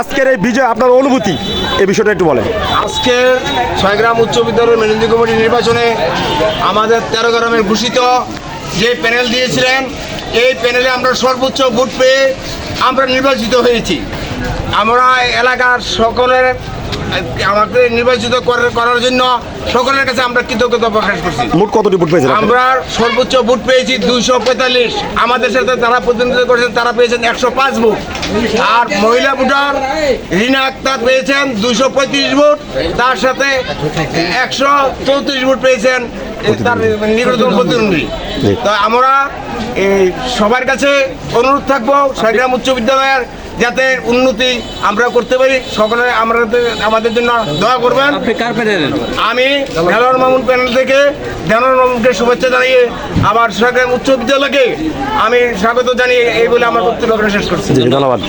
আজকের এই বিজয় আপনার অনুভূতি? এই বিষয়টা একটু বলেন। আজকের ছয়গ্রাম উচ্চ বিদ্যালয় মেনেজি কমিটি নির্বাচনে আমাদের তেরো গ্রামের ঘোষিত যে প্যানেল দিয়েছিলেন, এই প্যানেলে আমরা সর্বোচ্চ ভোট পেয়ে আমরা নির্বাচিত হয়েছি। আমরা এলাকার সকলের আমাকে নির্বাচিত করার- জন্য সকলের কাছে আমরা কৃতজ্ঞতা প্রকাশ করছি। মোট কতটি ভোট পেয়েছেন আমরা সর্বোচ্চ ভোট পেয়েছি দুইশো পঁয়তাল্লিশ। আমাদের সাথে যারা প্রতিনিধিত্ব করেছেন তারা পেয়েছেন একশো পাঁচ ভোট। আর মহিলা ভোটার রিনা আক্তার পেয়েছেন দুইশো পঁয়ত্রিশ ভোট। তার সাথে একশো চৌত্রিশ ভোট পেয়েছেন তার নিকটতম প্রতিদ্বন্দ্বী। তো আমরা এই সবার কাছে অনুরোধ থাকব সাইগ্রাম উচ্চ বিদ্যালয়ের যাতে উন্নতি আমরা করতে পারি। সকলে আমরা আমাদের জন্য দোয়া করবেন। আমি দেলোয়ার মামুন প্যানেল থেকে দেলোয়ার মামুনকে শুভেচ্ছা জানিয়ে আবার সরকারি উচ্চ বিদ্যালয়কে আমি স্বাগত জানিয়ে এই বলে আমার বক্তব্য শেষ করছি। ধন্যবাদ।